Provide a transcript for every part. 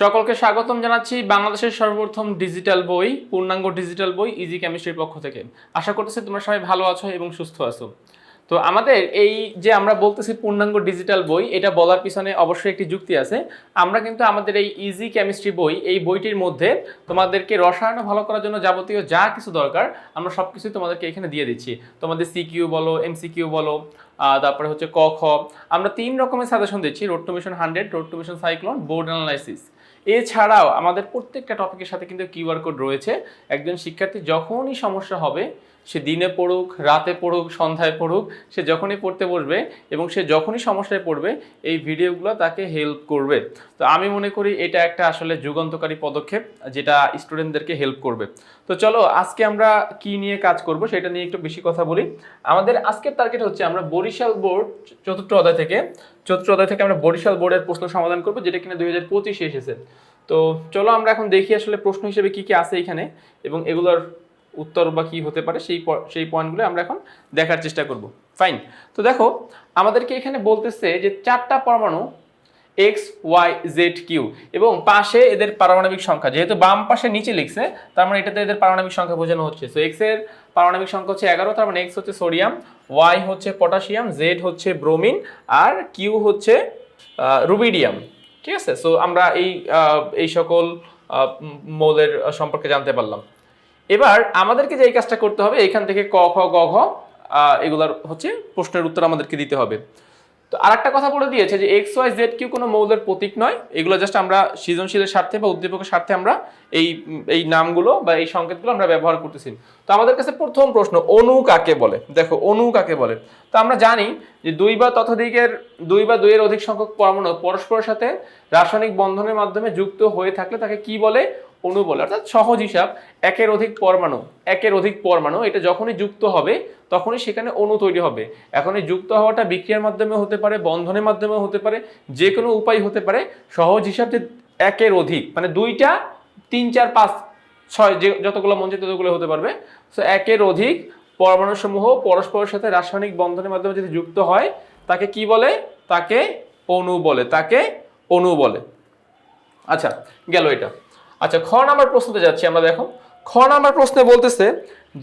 সকলকে স্বাগতম জানাচ্ছি বাংলাদেশের সর্বপ্রথম ডিজিটাল বই, পূর্ণাঙ্গ ডিজিটাল বই ইজি কেমিস্ট্রির পক্ষ থেকে। আশা করতেছি তোমরা সবাই ভালো আছো এবং সুস্থ আছো। তো আমাদের এই যে আমরা বলতেছি পূর্ণাঙ্গ ডিজিটাল বই, এটা বলার পিছনে অবশ্যই একটি যুক্তি আছে। আমরা কিন্তু আমাদের এই ইজি কেমিস্ট্রি বই, এই বইটির মধ্যে তোমাদেরকে রসায়ন ভালো করার জন্য যাবতীয় যা কিছু দরকার, আমরা সব কিছুই তোমাদেরকে এখানে দিয়ে দিচ্ছি। তোমাদের সিকিউ বলো এমসিকিউ বলো তারপরে হচ্ছে ক, খ। আমরা তিন রকমের সাজেশন দিচ্ছি road to mission hundred road to mission cyclone board analysis এছাড়াও আমাদের প্রত্যেকটা টপিকের সাথে কিন্তু কিউআর কোড রয়েছে। একজন শিক্ষার্থী যখনই সমস্যা হবে, সে দিনে পড়ুক, রাতে পড়ুক, সন্ধ্যায় পড়ুক, সে যখনই পড়তে বসবে এবং সে যখনই সমস্যায় পড়বে, এই ভিডিওগুলো তাকে হেল্প করবে। তো আমি মনে করি এটা একটা আসলে যুগান্তকারী পদক্ষেপ, যেটা স্টুডেন্টদেরকে হেল্প করবে। তো চলো, আজকে আমরা কি নিয়ে কাজ করব সেটা নিয়ে একটু বেশি কথা বলি। আমাদের আজকের টার্গেট হচ্ছে আমরা বরিশাল বোর্ড চতুর্থ অধ্যায় থেকে, চতুর্থ অধ্যায় থেকে আমরা বরিশাল বোর্ডের প্রশ্ন সমাধান করব, যেটা কিনা দুই হাজার পঁচিশে এসেছে। তো চলো আমরা এখন দেখি আসলে প্রশ্ন হিসেবে কি কি আছে এখানে এবং এগুলোর উত্তর বা কি হতে পারে সেই সেই পয়েন্টগুলো আমরা এখন দেখার চেষ্টা করব। ফাইন তো দেখো, আমাদেরকে এখানে বলতেছে যে চারটা পরমাণু এক্স, ওয়াই, জেড, কিউ এবং পাশে এদের পারমাণবিক সংখ্যা। যেহেতু বাম পাশে নিচে লিখছে, তার মানে এটাতে এদের পারমাণবিক সংখ্যা বোঝানো হচ্ছে। সো এক্সের পারমাণবিক সংখ্যা হচ্ছে এগারো, তার মানে এক্স হচ্ছে সোডিয়াম ওয়াই হচ্ছে পটাশিয়াম জেড হচ্ছে ব্রোমিন আর কিউ হচ্ছে রুবিডিয়াম। ঠিক আছে? সো আমরা এই এই সকল মৌলের সম্পর্কে জানতে পারলাম। এবার আমাদেরকে যে এই কাজটা করতে হবে, এখান থেকে ক, খ, গ, ঘ এগুলার হচ্ছে প্রশ্নের উত্তর আমাদেরকে দিতে হবে। তো আরেকটা কথা বলে দিয়েছে যে এক্স ওয়াই জেড কিউ কোনো মৌলের প্রতীক নয়। এগুলো জাস্ট আমরা সৃজনশীলের স্বার্থে বা উদ্দীপকের স্বার্থে আমরা এই এই নামগুলো বা এই সংকেতগুলো আমরা ব্যবহার করতেছি। তো আমাদের কাছে প্রথম প্রশ্ন, অণু কাকে বলে? দেখো, অণু কাকে বলে? তো আমরা জানি যে দুই বা ততোধিকের, দুই বা দুইয়ের অধিক সংখ্যক পরমাণু পরস্পরের সাথে রাসায়নিক বন্ধনের মাধ্যমে যুক্ত হয়ে থাকলে তাকে কি বলে? অণু বলে অর্থাৎ সহজ হিসাব, একের অধিক পরমাণু, একের অধিক পরমাণু, এটা যখনই যুক্ত হবে, তখনই সেখানে অণু তৈরি হবে। এখন এই যুক্ত হওয়াটা বিক্রিয়ার মাধ্যমে হতে পারে, বন্ধনের মাধ্যমে হতে পারে যে কোনো উপায় হতে পারে। সহজ হিসাব যে একের অধিক মানে দুইটা, তিন, চার, পাঁচ, ছয়, যে যতগুলো মন চায় ততগুলো হতে পারবে। সো একের অধিক পরমাণু সমূহ পরস্পরের সাথে রাসায়নিক বন্ধনের মাধ্যমে যদি যুক্ত হয়, তাকে কি বলে? তাকে অণু বলে, তাকে অণু বলে। আচ্ছা গেল এটা। আচ্ছা খ নাম্বার প্রশ্নতে যাচ্ছি আমরা দেখো। খ নাম্বার প্রশ্নে বলতেছে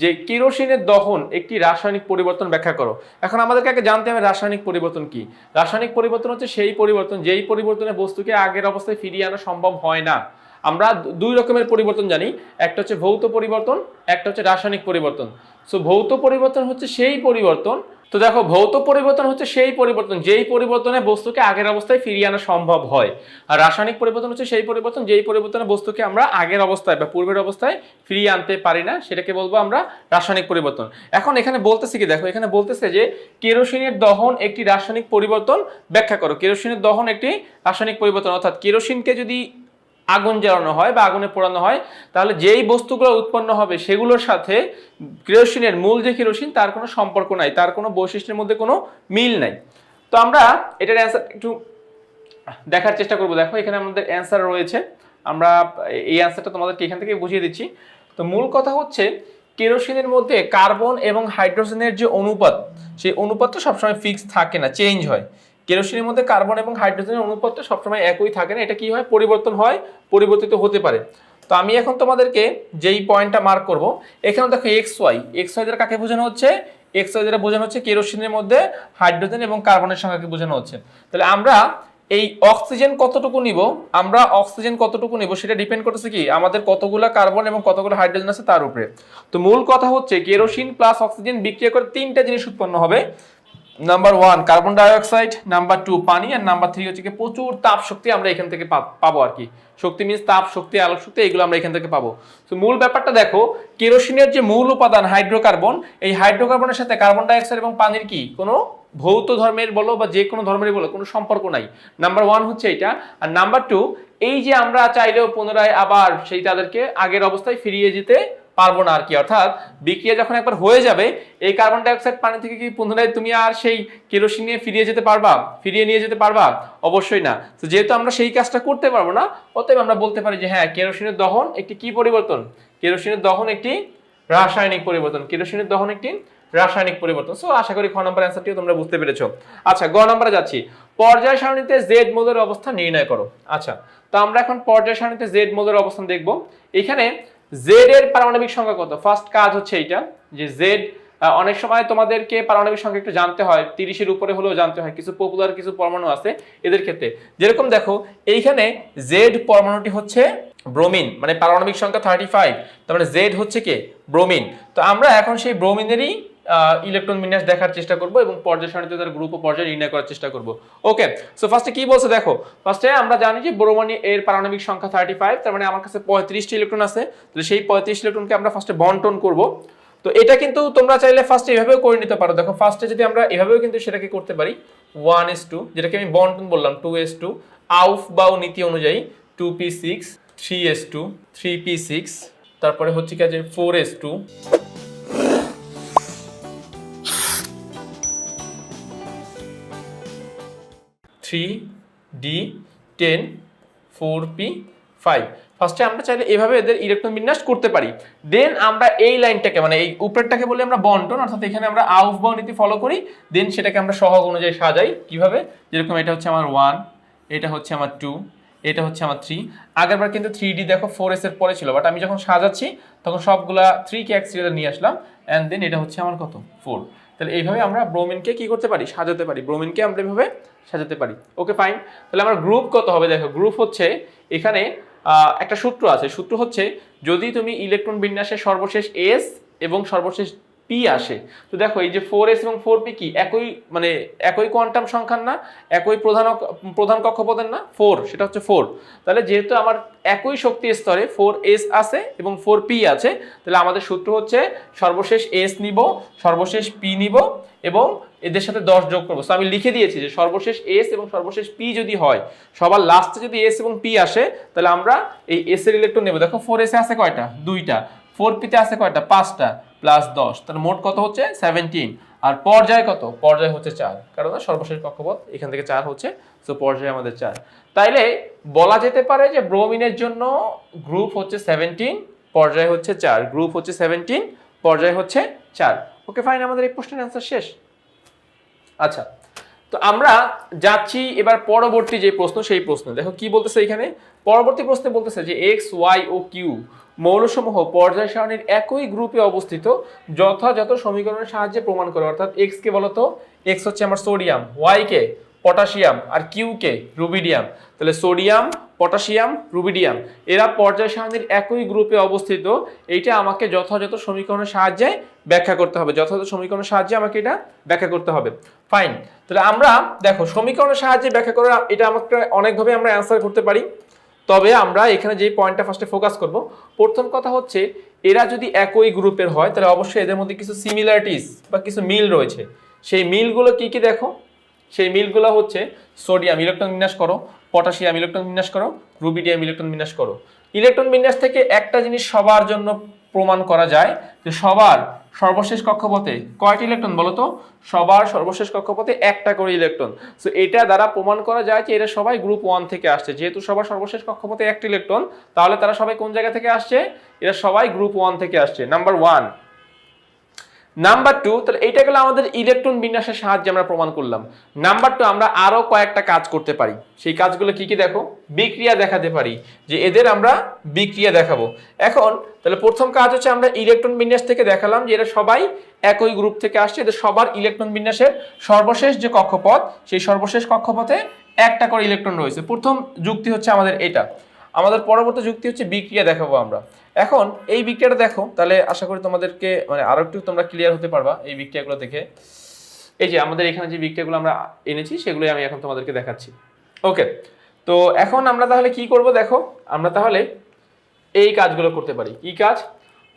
যে, কেরোসিনের দহন একটি রাসায়নিক পরিবর্তন ব্যাখ্যা করো। এখন আমাদেরকে আগে জানতে হবে রাসায়নিক পরিবর্তন কি। রাসায়নিক পরিবর্তন হচ্ছে সেই পরিবর্তন, যেই পরিবর্তনে বস্তুকে আগের অবস্থায় ফিরিয়ে আনা সম্ভব হয় না। আমরা দুই রকমের পরিবর্তন জানি। একটা হচ্ছে ভৌত পরিবর্তন, একটা হচ্ছে রাসায়নিক পরিবর্তন। সো ভৌত পরিবর্তন হচ্ছে সেই পরিবর্তন তো দেখো, ভৌত পরিবর্তন হচ্ছে সেই পরিবর্তন, যেই পরিবর্তনে বস্তুকে আগের অবস্থায় ফিরিয়ে আনা সম্ভব হয়। আর রাসায়নিক পরিবর্তন হচ্ছে সেই পরিবর্তন, যেই পরিবর্তনে বস্তুকে আমরা আগের অবস্থায় বা পূর্বের অবস্থায় ফিরিয়ে আনতে পারি না, সেটাকে বলব আমরা রাসায়নিক পরিবর্তন। এখন এখানে বলতেছে কি, দেখো, এখানে বলতেছে যে কেরোসিনের দহন একটি রাসায়নিক পরিবর্তন ব্যাখ্যা করো। কেরোসিনের দহন একটি রাসায়নিক পরিবর্তন, অর্থাৎ কেরোসিনকে যদি আগুন জ্বালানো হয় বা আগুনে পোড়ানো হয়, তাহলে যেই বস্তুগুলো উৎপন্ন হবে সেগুলোর সাথে কেরোসিনের মূল যে কেরোসিন, তার কোনো সম্পর্ক নাই, তার কোনো বৈশিষ্ট্যের মধ্যে কোনো মিল নাই। তো আমরা এটার অ্যান্সার একটু দেখার চেষ্টা করব। দেখো, এখানে আমাদের অ্যান্সার রয়েছে। আমরা এই অ্যান্সারটা তোমাদেরকে এখান থেকে বুঝিয়ে দিচ্ছি। তো মূল কথা হচ্ছে, কেরোসিনের মধ্যে কার্বন এবং হাইড্রোজেনের যে অনুপাত, সেই অনুপাতটা সবসময় ফিক্স থাকে না চেঞ্জ হয়। কেরোসিনের মধ্যে কার্বন এবং হাইড্রোজেনের অনুপাতটা সবসময় একই থাকে না। এটা কি হয়? পরিবর্তন হয়, পরিবর্তিত হতে পারে। তো আমি এখন তোমাদেরকে যেই পয়েন্টটা মার্ক করব এখানে দেখো এক্স ওয়াই এক্স ওয়াই দ্বারা কাকে বোঝানো হচ্ছে? এক্স ওয়াই দ্বারা বোঝানো হচ্ছে কেরোসিনের মধ্যে হাইড্রোজেন এবং কার্বনের সংখ্যাকে বোঝানো হচ্ছে। তাহলে আমরা এই অক্সিজেন কতটুকু নিব? আমরা অক্সিজেন কতটুকু নিব সেটা ডিপেন্ড করতেছে কি? আমাদের কতগুলো কার্বন এবং কতগুলো হাইড্রোজেন আছে তার উপরে। তো মূল কথা হচ্ছে কেরোসিন প্লাস অক্সিজেন বিক্রিয়া করে তিনটা জিনিস উৎপন্ন হবে। Number one carbon dioxide number two পানি. আর নাম্বার থ্রি হচ্ছে প্রচুর তাপ শক্তি আমরা এখান থেকে পাবো আর কি। শক্তি মিন্স তাপ শক্তি, আলোক শক্তি, এগুলো আমরা এখান থেকে পাবো। তো মূল ব্যাপারটা দেখো, কেরোসিনের যে মূল উপাদান হাইড্রোকার্বন, এই হাইড্রোকার্বনের সাথে কার্বন ডাইঅক্সাইড এবং পানির কি? কোনো ভৌত ধর্মের বলো বা যে কোনো ধর্মেরই বলো, কোনো সম্পর্ক নাই। নাম্বার ওয়ান হচ্ছে এটা। আর নাম্বার টু এই যে আমরা চাইলেও পুনরায় আবার সেই তাদেরকে আগের অবস্থায় ফিরিয়ে যেতে পারব না আর কি। অর্থাৎ বিক্রিয়া যখন একবার হয়ে যাবে, এই কার্বন ডাইঅক্সাইড পানি থেকে কি পুনরায় তুমি আর সেই কেরোসিন নিয়ে ফিরিয়ে যেতে পারবা? ফিরিয়ে নিয়ে যেতে পারবা? অবশ্যই না। তো যেহেতু আমরা সেই কাজটা করতে পারব না, অতএব আমরা বলতে পারি যে হ্যাঁ কেরোসিনের দহন একটি কি পরিবর্তন? কেরোসিনের দহন একটি রাসায়নিক পরিবর্তন। কেরোসিনের দহন একটি রাসায়নিক পরিবর্তন। সো আশা করি খ নম্বর অ্যান্সারটিও তোমরা বুঝতে পেরেছ। আচ্ছা গ নম্বরে যাচ্ছি। পর্যায় সারণীতে জেড মৌলের অবস্থান নির্ণয় করো। আচ্ছা তো আমরা এখন পর্যায় সারণীতে জেড মৌলের অবস্থান দেখব। এখানে জেড এর পারমাণবিক সংখ্যা কত? ফার্স্ট কাজ হচ্ছে এইটা, যে জেড অনেক সময় তোমাদেরকে পারমাণবিক সংখ্যা একটু জানতে হয়, তিরিশের উপরে হলেও জানতে হয়, কিছু পপুলার কিছু পরমাণু আছে এদের ক্ষেত্রে। যেরকম দেখো, এইখানে জেড পরমাণুটি হচ্ছে ব্রোমিন মানে পারমাণবিক সংখ্যা থার্টি ফাইভ তার মানে জেড হচ্ছে কে? ব্রোমিন তো আমরা এখন সেই ব্রোমিনেরই ইলেকট্রন বিন্যাস দেখার চেষ্টা করব এবং পর্যায় সারণীতে তার গ্রুপ ও পর্যায় নির্ণয় করার চেষ্টা করব। ওকে সো ফার্স্টে কি বলছে দেখো? ফার্স্টে আমরা জানি যে ব্রোমানি এর পারমাণবিক সংখ্যা থার্টি ফাইভ তার মানে আমার কাছে পঁয়ত্রিশটি ইলেকট্রন আছে। তাহলে সেই পঁয়ত্রিশ ইলেকট্রনকে আমরা ফার্স্টে বন্টন করব। তো এটা কিন্তু তোমরা চাইলে ফার্স্টে এভাবেও করে নিতে পারো। দেখো ফার্স্টে যদি আমরা এভাবেও কিন্তু সেটাকে করতে পারি ওয়ান এস টু যেটাকে আমি বন্টন বললাম টু এস টু আউফ বাউ নীতি অনুযায়ী two p six three s two three p six তারপরে হচ্ছে কি আছে four s two three d ten four p five. ফার্স্টে আমরা চাইলে এভাবে এদের ইলেকট্রন বিন্যাস করতে পারি। দেন আমরা এই লাইনটাকে মানে এই উপরেরটাকে বলি আমরা বন্টন, অর্থাৎ এখানে আমরা আউফ বাউ নীতি ফলো করি। দেন সেটাকে আমরা সহগ অনুযায়ী সাজাই। কীভাবে? যেরকম এটা হচ্ছে আমার ওয়ান এটা হচ্ছে আমার টু এটা হচ্ছে আমার থ্রি আগেরবার কিন্তু থ্রি ডি দেখো ফোর এস এর পরে ছিল বাট আমি যখন সাজাচ্ছি, তখন সবগুলা থ্রি কে এক সিরিয়ালে নিয়ে আসলাম অ্যান্ড দেন এটা হচ্ছে আমার কত? ফোর তাহলে এইভাবে আমরা ব্রোমিনকে কি করতে পারি? সাজাতে পারি। ব্রোমিনকে আমরা এভাবে সাজাতে পারি। ওকে ফাইন তাহলে আমার গ্রুপ কত হবে? দেখো গ্রুপ হচ্ছে এখানে একটা সূত্র আছে। সূত্র হচ্ছে, যদি তুমি ইলেকট্রন বিন্যাসের সর্বশেষ এস এবং সর্বশেষ পি আসে। তো দেখো, এই যে ফোর এস এবং ফোর পি কি? একই মানে একই কোয়ান্টাম সংখ্যার না, একই প্রধান প্রধান কক্ষপথের না? ফোর সেটা হচ্ছে ফোর তাহলে যেহেতু আমার একই শক্তি স্তরে ফোর এস আছে এবং ফোর পি আছে, তাহলে আমাদের সূত্র হচ্ছে সর্বশেষ এস নিব, সর্বশেষ পি নিব এবং এদের সাথে দশ যোগ করব। আমি লিখে দিয়েছি যে সর্বশেষ এস এবং সর্বশেষ পি যদি হয়, সবার লাস্টে যদি এস এবং পি আসে, তাহলে আমরা এই এস এর ইলেকট্রন নেব। দেখো ফোর এসে আছে কয়টা? দুইটা। ফোর পিতে আছে কয়টা? পাঁচটা। প্লাস দশ। তাহলে মোট কত হচ্ছে? সেভেন্টিন আর পর্যায় কত? পর্যায় হচ্ছে চার। কারণ সর্বশেষ কক্ষপথ এখান থেকে চার হচ্ছে। সো পর্যায় আমাদের চার। তাইলে বলা যেতে পারে যে ব্রোমিনের জন্য গ্রুপ হচ্ছে সেভেন্টিন পর্যায় হচ্ছে চার। গ্রুপ হচ্ছে সেভেন্টিন পর্যায় হচ্ছে চার। ওকে ফাইন আমাদের এই প্রশ্নের অ্যান্সার শেষ। আচ্ছা তো আমরা যাচ্ছি এবার পরবর্তী যে প্রশ্ন, সেই প্রশ্ন। দেখো কি বলতেছে এখানে? পরবর্তী প্রশ্নে বলতেছে যে এক্স ওয়াই ও কিউ মৌলসমূহ পর্যায় সারণীর একই গ্রুপে অবস্থিত, যথাযথ সমীকরণের সাহায্যে প্রমাণ করে। অর্থাৎ এক্স কে বলতো এক্স হচ্ছে আমার সোডিয়াম ওয়াই কে পটাশিয়াম, আর কিউ কে রুবিডিয়াম। তাহলে সোডিয়াম, পটাশিয়াম, রুবিডিয়াম, এরা পর্যায় সারণীর একই গ্রুপে অবস্থিত। এইটা আমাকে যথাযথ সমীকরণের সাহায্যে ব্যাখ্যা করতে হবে। যথাযথ সমীকরণের সাহায্যে আমাকে এটা ব্যাখ্যা করতে হবে। ফাইন তাহলে আমরা, দেখো, সমীকরণের সাহায্যে ব্যাখ্যা করে এটা আমাকে অনেকভাবে আমরা অ্যান্সার করতে পারি। তবে আমরা এখানে যে পয়েন্টটা ফার্স্টে ফোকাস করব, প্রথম কথা হচ্ছে, এরা যদি একই গ্রুপের হয়, তাহলে অবশ্যই এদের মধ্যে কিছু সিমিলারিটিস বা কিছু মিল রয়েছে। সেই মিলগুলো কি কি দেখো? সেই মিলগুলো হচ্ছে সোডিয়াম ইলেকট্রন বিন্যাস করো পটাশিয়াম ইলেকট্রন বিন্যাস করো রুবিডিয়াম ইলেকট্রন বিন্যাস করো। ইলেকট্রন বিন্যাস থেকে একটা জিনিস সবার জন্য প্রমাণ করা যায় যে সবার সর্বশেষ কক্ষপথে কয়টি ইলেকট্রন বলো তো? সবার সর্বশেষ কক্ষপথে একটা করে ইলেকট্রন। সো এটা দ্বারা প্রমাণ করা যায় যে এরা সবাই গ্রুপ ওয়ান থেকে আসছে। যেহেতু সবার সর্বশেষ কক্ষপথে একটি ইলেকট্রন, তাহলে তারা সবাই কোন জায়গা থেকে আসছে? এরা সবাই গ্রুপ ওয়ান থেকে আসছে। নাম্বার ওয়ান নাম্বার টু তাহলে এইটা গেলে আমাদের ইলেকট্রন বিন্যাসের সাহায্যে আমরা প্রমাণ করলাম। নাম্বার টু আমরা আরও কয়েকটা কাজ করতে পারি। সেই কাজগুলো কি কি দেখো? বিক্রিয়া দেখাতে পারি, যে এদের আমরা বিক্রিয়া দেখাবো। এখন, তাহলে প্রথম কাজ হচ্ছে আমরা ইলেকট্রন বিন্যাস থেকে দেখালাম যে এরা সবাই একই গ্রুপ থেকে আসছে। এদের সবার ইলেকট্রন বিন্যাসের সর্বশেষ যে কক্ষপথ, সেই সর্বশেষ কক্ষপথে একটা করে ইলেকট্রন রয়েছে। প্রথম যুক্তি হচ্ছে আমাদের এটা। আমাদের পরবর্তী যুক্তি হচ্ছে বিক্রিয়া দেখাবো আমরা। এখন এই বিক্রিয়াটা দেখো, তাহলে আশা করি তোমাদেরকে মানে আরও একটু তোমরা ক্লিয়ার হতে পারবা এই বিক্রিয়াগুলো দেখে। এই যে আমাদের এখানে যে বিক্রিয়াগুলো আমরা এনেছি, সেগুলোই আমি এখন তোমাদেরকে দেখাচ্ছি। ওকে তো এখন আমরা তাহলে কি করব দেখো? আমরা তাহলে এই কাজগুলো করতে পারি। কি কাজ?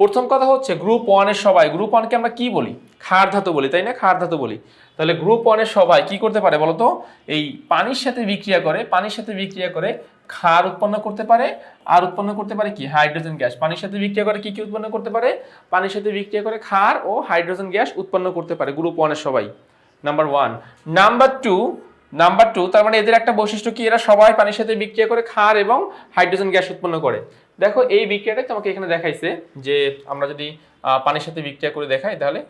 প্রথম কথা হচ্ছে গ্রুপ ওয়ানের সবাই। গ্রুপ ওয়ানকে আমরা কি বলি? ক্ষার ধাতু বলি, তাই না? খার ধাতু বলি। তাহলে গ্রুপ ওয়ানের সবাই কি করতে পারে বলতো? এই পানির সাথে বিক্রিয়া করে, পানির সাথে বিক্রিয়া করে ক্ষার উৎপন্ন করতে পারে, আর উৎপন্ন করতে পারে কি? Hydrogen gas. পানির সাথে বিক্রিয়া করে কি কি উৎপন্ন করতে পারে? পানির সাথে বিক্রিয়া করে ক্ষার ও হাইড্রোজেন গ্যাস উৎপন্ন করতে পারে। গ্রুপ ওয়ানের সবাই। Number one. Number two number two, তার মানে এদের একটা বৈশিষ্ট্য কি? এরা সবাই পানির সাথে বিক্রিয়া করে ক্ষার এবং হাইড্রোজেন গ্যাস উৎপন্ন করে। দেখো, এই বিক্রিয়াটাই তোমাকে এখানে দেখাইছে যে আমরা যদি পানির সাথে বিক্রিয়া করে দেখাই, তাহলে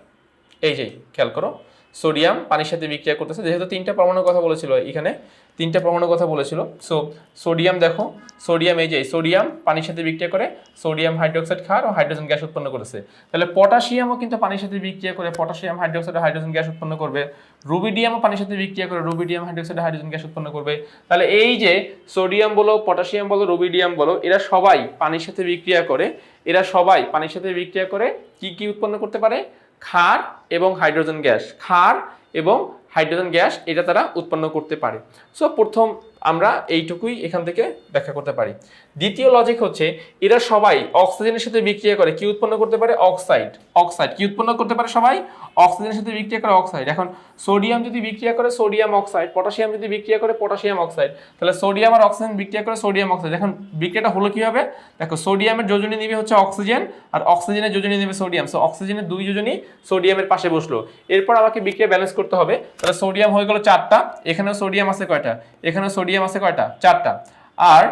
এই যে, খেয়াল করো। সোডিয়াম, পানির সাথে বিক্রিয়া করতেছে। যেহেতু তিনটা পরমাণুর কথা বলেছিল এখানে, তিনটা পরমাণুর কথা বলেছিল। সো সোডিয়াম দেখো, সোডিয়াম এই যে, সোডিয়াম পানির সাথে বিক্রিয়া করে, সোডিয়াম হাইড্রোক্সাইড খার ও হাইড্রোজেন গ্যাস উৎপন্ন করেছে। তাহলে পটাশিয়ামও কিন্তু পানির সাথে বিক্রিয়া করে, পটাশিয়াম, হাইড্রোক্সাইড হাইড্রোজেন গ্যাস উৎপন্ন করবে। রুবিডিয়ামও পানির সাথে বিক্রিয়া করে, রুবিডিয়াম, হাইড্রোক্সাইড হাইড্রোজেন গ্যাস উৎপন্ন করবে। তাহলে এই যে, সোডিয়াম বলো, পটাশিয়াম বলো, রুবিডিয়াম বলো, এরা সবাই পানির সাথে বিক্রিয়া করে, এরা সবাই পানির সাথে বিক্রিয়া করে কি কি উৎপন্ন করতে পারে? ক্ষার এবং হাইড্রোজেন গ্যাস। ক্ষার এবং হাইড্রোজেন গ্যাস এটা তারা উৎপন্ন করতে পারে। সো প্রথম আমরা এইটুকুই এখান থেকে ব্যাখ্যা করতে পারি। দ্বিতীয় লজিক হচ্ছে, এরা সবাই অক্সিজেনের সাথে বিক্রিয়া করে কি উৎপন্ন করতে পারে? অক্সাইড। অক্সাইড। কি উৎপন্ন করতে পারে সবাই? অক্সিজেনের সাথে বিক্রিয়া করে অক্সাইড। এখন সোডিয়াম যদি বিক্রিয়া করে সোডিয়াম অক্সাইড, পটাশিয়াম যদি বিক্রিয়া করে পটাশিয়াম অক্সাইড, তাহলে সোডিয়াম আর অক্সিজেন বিক্রিয়া করে সোডিয়াম অক্সাইড। এখন বিক্রিয়াটা হলো কীভাবে? দেখো, সোডিয়ামের যোজনী নিবে হচ্ছে অক্সিজেন, আর অক্সিজেনের যোজনী নেবে সোডিয়াম। সো অক্সিজেনের দুই যোজনী সোডিয়ামের পাশে বসল। এরপর আমাকে বিক্রিয়া ব্যালেন্স করতে হবে। তাহলে সোডিয়াম হয়ে গেল চারটা, এখানেও সোডিয়াম আছে কয়টা? এখানেও সোডিয়াম আছে কয়টা? চারটা। আর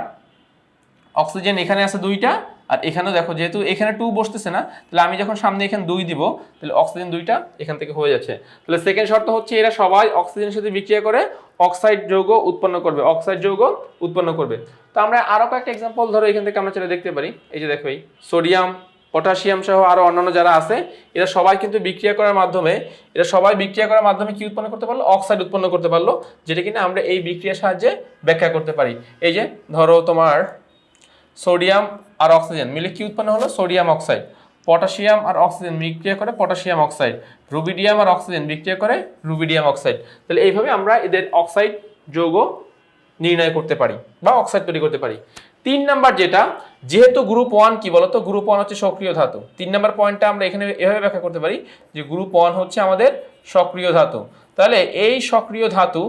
অক্সিজেন এখানে আছে দুইটা, আর এখানেও দেখো যেহেতু এখানে টু বসতেছে না, তাহলে আমি যখন সামনে এখানে দুই দিব, তাহলে অক্সিজেন দুইটা এখান থেকে হয়ে যাচ্ছে। তাহলে সেকেন্ড শর্ত হচ্ছে এরা সবাই অক্সিজেনের সাথে বিক্রিয়া করে অক্সাইড যৌগ উৎপন্ন করবে অক্সাইড যৌগ উৎপন্ন করবে। তো আমরা আরও কয়েকটা এক্সাম্পল ধরো এখান থেকে আমরা চলে দেখতে পারি। এই যে দেখো এই, সোডিয়াম পটাশিয়াম সহ আরও অন্যান্য যারা আছে, এরা সবাই কিন্তু বিক্রিয়া করার মাধ্যমে, এরা সবাই বিক্রিয়া করার মাধ্যমে কি উৎপন্ন করতে পারল? অক্সাইড উৎপন্ন করতে পারল, যেটা কিনা আমরা এই বিক্রিয়ার সাহায্যে ব্যাখ্যা করতে পারি। এই যে, ধরো তোমার সোডিয়াম আর অক্সিজেন মিলে কি উৎপন্ন হলো? Sodium oxide. পটাশিয়াম আর অক্সিজেন বিক্রিয়া করে পটাশিয়াম অক্সাইড। রুবিডিয়াম আর অক্সিজেন বিক্রিয়া করে রুবিডিয়াম অক্সাইড। তাহলে এইভাবে আমরা এদের অক্সাইড যৌগ নির্ণয় করতে পারি বা অক্সাইড তৈরি করতে পারি। তিন নাম্বার যেটা, যেহেতু গ্রুপ ওয়ান কি বলতো? গ্রুপ ওয়ান হচ্ছে সক্রিয় ধাতু। তিন নাম্বার পয়েন্টটা আমরা এখানে এভাবে ব্যাখ্যা করতে পারি যে গ্রুপ ওয়ান হচ্ছে আমাদের সক্রিয় ধাতু। তাহলে এই সক্রিয় ধাতু,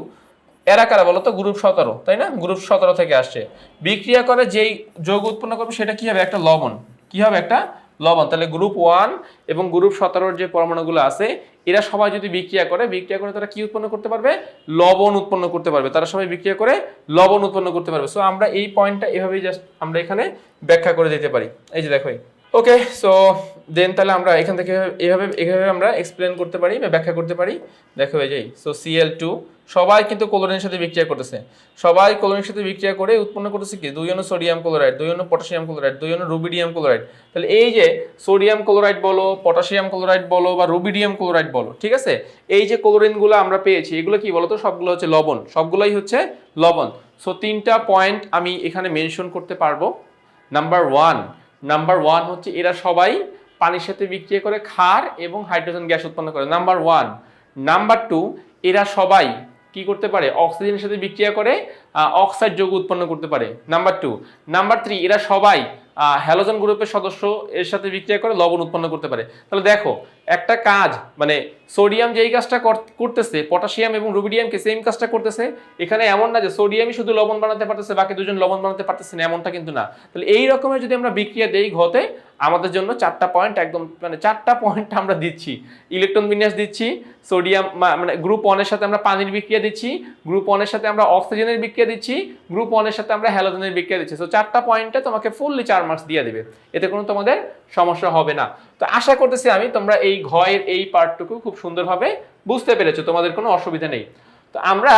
এরা কারা বলতো? গ্রুপ সতেরো, তাই না? গ্রুপ সতেরো থেকে আসছে। বিক্রিয়া করে যেই যৌগ উৎপন্ন করবে, সেটা কি হবে? একটা লবণ। কি হবে? একটা লবণ। তাহলে গ্রুপ ওয়ান এবং গ্রুপ সতেরোর যে পরমাণুগুলো আছে এরা সবাই যদি বিক্রিয়া করে বিক্রিয়া করে তারা কি উৎপন্ন করতে পারবে? লবণ উৎপন্ন করতে পারবে। তারা সবাই বিক্রিয়া করে লবণ উৎপন্ন করতে পারবে। সো আমরা এই পয়েন্টটা এভাবেই জাস্ট আমরা এখানে ব্যাখ্যা করে দিতে পারি। এই যে দেখো ওকে সো দেন তাহলে আমরা এখান থেকে এভাবে এভাবে আমরা এক্সপ্লেন করতে পারি বা ব্যাখ্যা করতে পারি। দেখো এই যে সো সিএল টু সবাই কিন্তু ক্লোরিনের সাথে বিক্রিয়া করতেছে। সবাই ক্লোরিনের সাথে বিক্রিয়া করে উৎপন্ন করতেছে কি? দুই অণু সোডিয়াম ক্লোরাইড দুই অণু পটাশিয়াম ক্লোরাইড দুই অণু রুবিডিয়াম ক্লোরাইড তাহলে এই যে সোডিয়াম ক্লোরাইড বলো পটাশিয়াম ক্লোরাইড বলো বা রুবিডিয়াম ক্লোরাইড বলো, ঠিক আছে? এই যে ক্লোরিনগুলো আমরা পেয়েছি, এগুলো কি বলতো? সবগুলো হচ্ছে লবণ, সবগুলোই হচ্ছে লবণ। সো তিনটা পয়েন্ট আমি এখানে মেনশন করতে পারব। নাম্বার ওয়ান নাম্বার ওয়ান হচ্ছে এরা সবাই পানির সাথে বিক্রিয়া করে খার এবং হাইড্রোজেন গ্যাস উৎপন্ন করে। নাম্বার ওয়ান নাম্বার টু এরা সবাই কি করতে পারে? অক্সিজেনের সাথে বিক্রিয়া করে অক্সাইড যৌগ উৎপন্ন করতে পারে। নাম্বার টু নাম্বার থ্রি এরা সবাই হ্যালোজন গ্রুপের সদস্য এর সাথে বিক্রিয়া করে লবণ উৎপন্ন করতে পারে। তাহলে দেখো একটা কাজ মানে সোডিয়াম যেই কাজটা কর- করতেছে, পটাশিয়াম এবং রুবিডিয়ামকে সেম কাজটা করতেছে, এখানে এমন না যে সোডিয়ামই শুধু লবণ বানাতে পারতেছে, বাকি দুজন লবণ বানাতে পারতেছে না, এমনটা কিন্তু না। তাহলে এই রকমের যদি আমরা বিক্রিয়া দেই ঘতে, আমাদের জন্য চারটা পয়েন্ট একদম মানে চারটা পয়েন্ট আমরা দিচ্ছি। ইলেকট্রন বিন্যাস দিচ্ছি, সোডিয়াম মানে গ্রুপ ওয়ানের সাথে আমরা পানির বিক্রিয়া দিচ্ছি গ্রুপ ওয়ানের সাথে আমরা অক্সিজেনের বিক্রিয়া দিচ্ছি গ্রুপ ওয়ানের সাথে আমরা হ্যালোজেনের বিক্রিয়া দিচ্ছি। তো চারটা পয়েন্টে তোমাকে ফুললি চার মার্কস দিয়ে দেবে। এতে কোনো তোমাদের সমস্যা হবে না। তো আশা করতেছি আমি তোমরা এই ঘয়ের এই পার্টটুকু খুব সুন্দরভাবে বুঝতে পেরেছ, তোমাদের কোনো অসুবিধা নেই। তো আমরা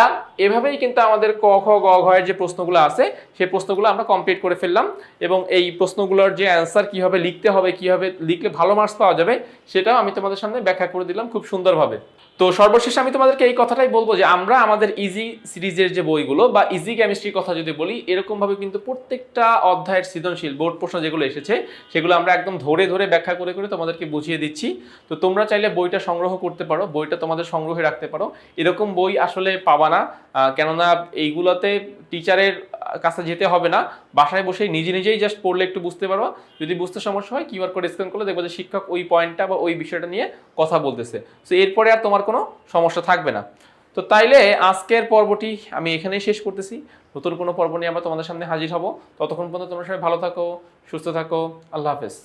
এভাবেই কিন্তু আমাদের ক খ গ, ঘয়ের যে প্রশ্নগুলো আছে, সেই প্রশ্নগুলো আমরা কমপ্লিট করে ফেললাম এবং এই প্রশ্নগুলোর যে অ্যান্সার কীভাবে লিখতে হবে কীভাবে লিখলে ভালো মার্কস পাওয়া যাবে, সেটাও আমি তোমাদের সামনে ব্যাখ্যা করে দিলাম খুব সুন্দরভাবে। তো সর্বশেষ আমি তোমাদেরকে এই কথাটাই বলব যে আমরা আমাদের ইজি সিরিজের যে বইগুলো বা ইজি কেমিস্ট্রির কথা যদি বলি, এরকমভাবে কিন্তু প্রত্যেকটা অধ্যায়ের সৃজনশীল বোর্ড প্রশ্ন যেগুলো এসেছে, সেগুলো আমরা একদম ধরে ধরে ব্যাখ্যা করে করে তোমাদেরকে বুঝিয়ে দিচ্ছি। তো তোমরা চাইলে বইটা সংগ্রহ করতে পারো, বইটা তোমাদের সংগ্রহে রাখতে পারো। এরকম বই আসলে পাবা না কেননা এইগুলোতে টিচারের কাছে যেতে হবে না। বাসায় বসেই নিজে নিজেই জাস্ট পড়লে একটু বুঝতে পারবা। যদি বুঝতে সমস্যা হয় কিউআর কোড স্ক্যান করলে দেখব যে শিক্ষক ওই পয়েন্টটা বা ওই বিষয়টা নিয়ে কথা বলতেছে। তো এরপরে আর তোমার কোনো সমস্যা থাকবে না। তো তাইলে আজকের পর্বটি আমি এখানেই শেষ করতেছি। নতুন কোনো পর্ব নিয়ে আমরা তোমাদের সামনে হাজির হব। ততক্ষণ পর্যন্ত তোমরা সবাই ভালো থাকো, সুস্থ থাকো। আল্লাহ হাফেজ।